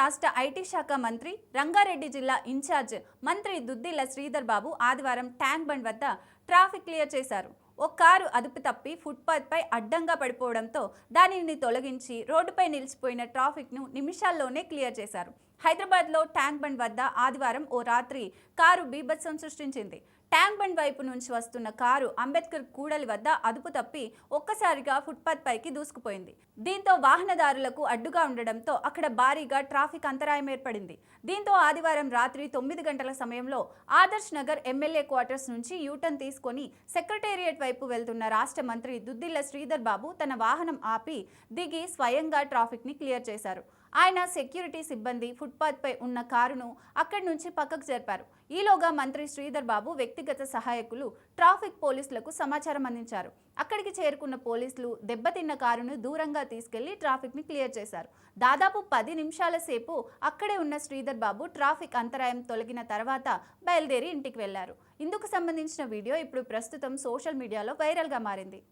రాష్ట్ర ఐటీ శాఖ మంత్రి రంగారెడ్డి జిల్లా ఇన్ఛార్జ్ మంత్రి దుద్దిల్ల శ్రీధర్ బాబు ఆదివారం ట్యాంక్ బండ్ వద్ద ట్రాఫిక్ క్లియర్ చేశారు. ఓ కారు అదుపు తప్పి ఫుట్పాత్పై అడ్డంగా పడిపోవడంతో దానిని తొలగించి రోడ్డుపై నిలిచిపోయిన ట్రాఫిక్ను నిమిషాల్లోనే క్లియర్ చేశారు. హైదరాబాద్లో ట్యాంక్ బండ్ వద్ద ఆదివారం ఓ రాత్రి కారు బీభత్సం సృష్టించింది. ట్యాంక్ బండ్ వైపు నుంచి వస్తున్న కారు అంబేద్కర్ కూడలి వద్ద అదుపు తప్పి ఒక్కసారిగా ఫుట్పాత్ పైకి దూసుకుపోయింది. దీంతో వాహనదారులకు అడ్డుగా ఉండడంతో అక్కడ భారీగా ట్రాఫిక్ అంతరాయం ఏర్పడింది. దీంతో ఆదివారం రాత్రి తొమ్మిది గంటల సమయంలో ఆదర్శ్ నగర్ ఎమ్మెల్యే క్వార్టర్స్ నుంచి యూటర్న్ తీసుకొని సెక్రటేరియట్ వైపు వైపు వెళ్తున్న రాష్ట్ర మంత్రి దుద్దిల్ల శ్రీధర్ బాబు తన వాహనం ఆపి దిగి స్వయంగా ట్రాఫిక్ని క్లియర్ చేశారు. ఆయన సెక్యూరిటీ సిబ్బంది ఫుట్పాత్పై ఉన్న కారును అక్కడి నుంచి పక్కకు జరిపారు. ఈలోగా మంత్రి శ్రీధర్ బాబు వ్యక్తిగత సహాయకులు ట్రాఫిక్ పోలీసులకు సమాచారం అందించారు. అక్కడికి చేరుకున్న పోలీసులు దెబ్బతిన్న కారును దూరంగా తీసుకెళ్ళి ట్రాఫిక్ని క్లియర్ చేశారు. దాదాపు పది నిమిషాల సేపు అక్కడే ఉన్న శ్రీధర్ బాబు ట్రాఫిక్ అంతరాయం తొలగిన తర్వాత బయలుదేరి ఇంటికి వెళ్ళారు. ఇందుకు సంబంధించిన వీడియో ఇప్పుడు ప్రస్తుతం సోషల్ మీడియాలో వైరల్గా మారింది.